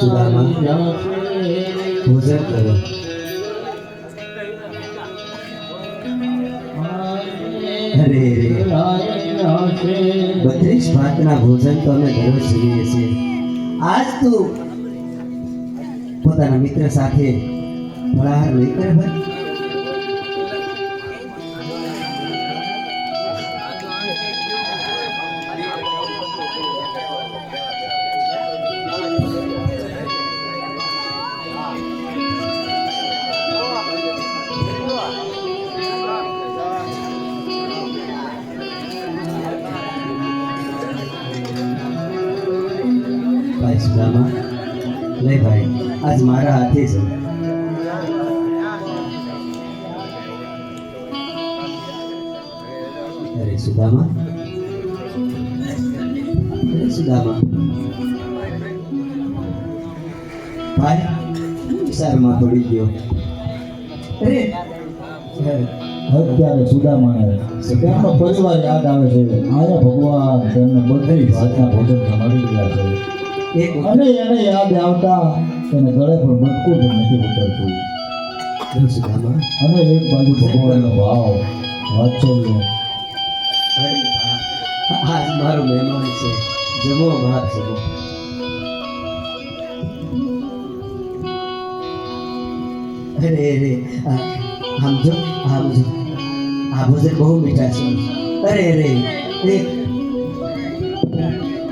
સુદામા ભોજન કરો ભોજન તો અમે દરરોજ જોઈએ છીએ. આજ તું પોતાના મિત્ર સાથે ફળાહાર નહીં કરે આજ મારા હાથે છે. અરે સુદામા. ગયો. અરે અત્યારે સુદામાને તેમનો યાદ આવે છે. આયા ભગવાન, તેમને બધી ભાતના ભોજન જમાડી છે. અને એને યાદ આવતા એને ગળે પણ મટકું પણ નથી ઉતરતું. અને એક બાજુ ભગવાનનો ભાવ, વાત્સલ્ય. આજ મારો મહેમાન છે. જમો ભાત જમો. અરે અરે આમ જો આમ જો. આ ભોજન બહુ મીઠા છે. અરે અરે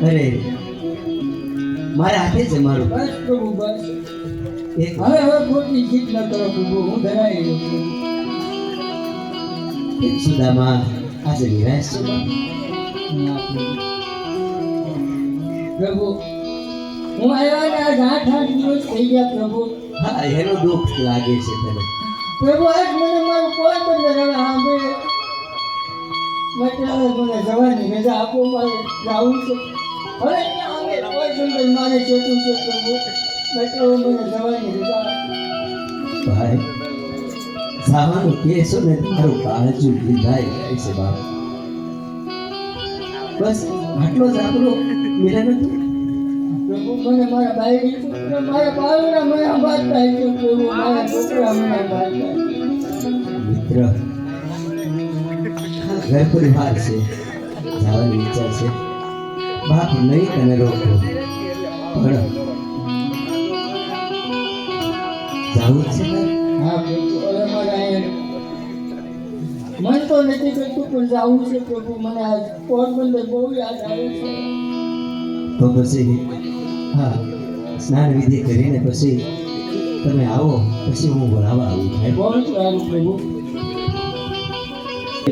અરે મારા હાથે છે મારું. બસ પ્રભુ બસ. એક હવે હવે ખોટી જીત ન કરો પ્રભુ હું ધરાઈ ગયો છું. એક સુદામા આજે નિરાશ છે? ના પ્રભુ. પ્રભુ હું આવ્યા ને આજ આઠ આઠ દિવસ થઈ ગયા પ્રભુ. હા એનો દુઃખ લાગે છે તને. પ્રભુ આજ મને મારું કોઈ બંદર હવે સાંભળે એટલે હવે મને જવાની રજા આપો મારે જાવું છે. હવે મારે ચેતું છે પ્રભુ મને જવાની રજા ભાઈ સામાનું કેસો ને તારું કાળજું જાય છે બાપ. બસ આટલો જ આપણો મિલન હતું. પ્રભુ મને મારા પુત્ર મારા બાળના મને સંભાળતા છે પ્રભુ મારા છોકરા મને મિત્ર હા, ઘર પરિવાર છે જવાનો વિચાર છે. બાપ નહીં તને રોકો. પણ જાવું છે હા મન તો નથી કરતું પણ જાવું છે પ્રભુ. મને આ પોરબંદર બહુ યાદ આવે છે. તો પછી હા સ્નાન વિધિ કરીને પછી તમે આવો પછી હું બોલાવા આવું. છું બહુ સારું પ્રભુ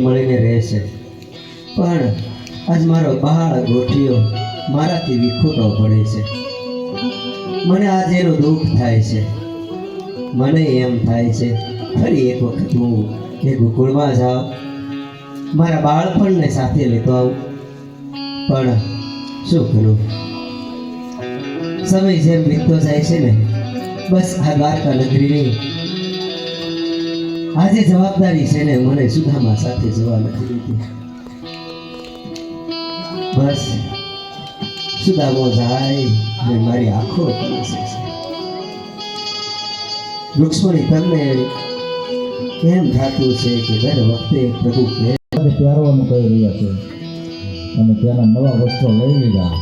મળીને રહેશે. પણ આજ મારો બહાર ગોઠિયો મારાથી વિખૂટો પડે છે. મને આજે એનું દુઃખ થાય છે. મને એમ થાય છે, ફરી એક વખત હું એ ગોકુળમાં જાઉં. મારા બાળપણને સાથે લેતો આવું. પણ શું કરું? સમય જેમ વીતતો જાય છે ને, બસ આ દ્વારકા નગરીની આજે જવાબદારી છે ને, મને સુધામાં સાથે જવા નથી દીધી. બસ સુદામો જાય ને મારી આંખો વૃક્ષોની તમને એમ થતું છે કે દર વખતે પ્રભુ કે પહેરવાનું કહી રહ્યા છે. અને ત્યાંના નવા વસ્ત્રો લઈ લીધા.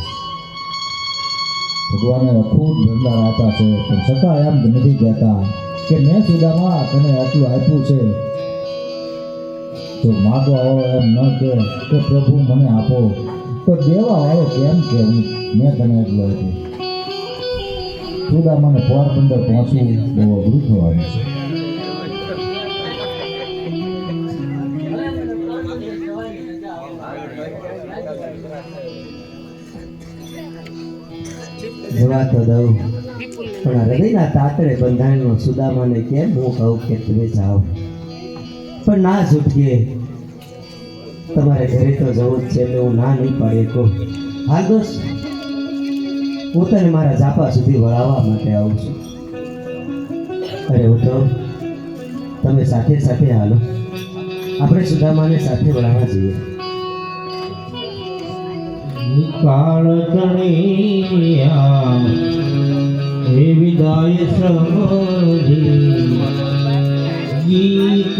ભગવાને ખૂબ ભંડાર આપ્યા છે. પણ છતાં એમ નથી કહેતા કે મેં સુદામાં તને આટલું આપ્યું છે. જો માગો આવો એમ ન કે કે પ્રભુ મને આપો. તો દેવા વાળો કેમ કે હું? મેં તને એટલું મને સુદામાને પોરબંદર પહોંચવું બહુ અઘરું થવાનું છે જવા દઉં. પણ હૃદયના તાતરે બંધાયેલો સુદામાને કેમ હું કહું કે તમે જાઓ? પણ ના છૂટકે તમારે ઘરે તો જવું જ છે એટલે હું ના નહીં પાડી કહું હાલ દોસ્ત, હું તને મારા ઝાપા સુધી વળાવવા માટે આવું છું. અરે ઉઠો. તમે સાથે સાથે હાલો. આપણે સુદામાને સાથે વળાવવા જઈએ. કાળ કણિયા હે વિદાય સમજી ગીત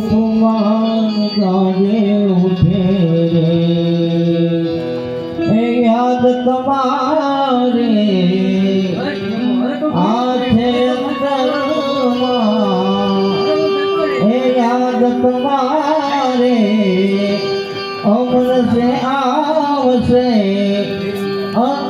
ઉપમાન ગાજે ઉઠે રે યાદ તમારે આથે એ યાદ તમારે અમરસે આવશે અંતરે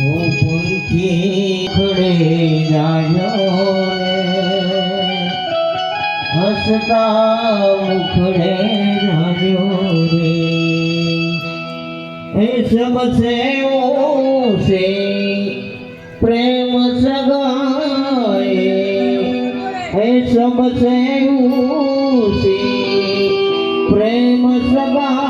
પંખી ખડે જાયો રે. હસતા મુખડે જાયો રે. એ સમસે ઓસે પ્રેમ સગાએ. એ સમસે ઓસે પ્રેમ સગાએ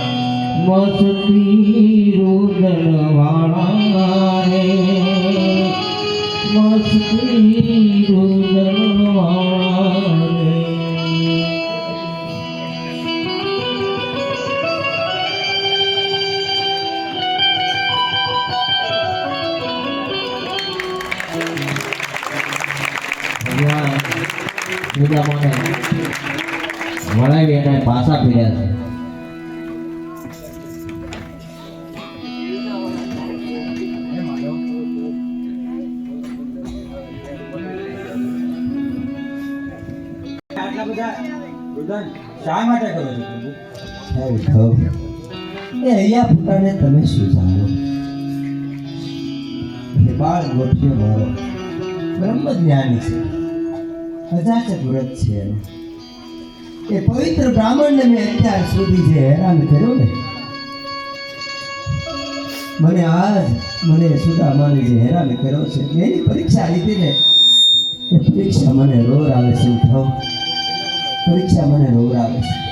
મસ્તી રુદન વાળા રે મસ્તી રુદન વાળા ભગવાન વળાવી અને પાછા ફેર્યા છે આટલા બધા રુદન પવિત્ર બ્રાહ્મણને મેં અત્યાર સુધી જે હેરાન કર્યો ને, મને આજ મને સુદામાને જે હેરાન કર્યો છે, એની પરીક્ષા લીધી ને એ પરીક્ષા મને રોર આવે છે ઉઠાવ પરીક્ષા મને આવે છે.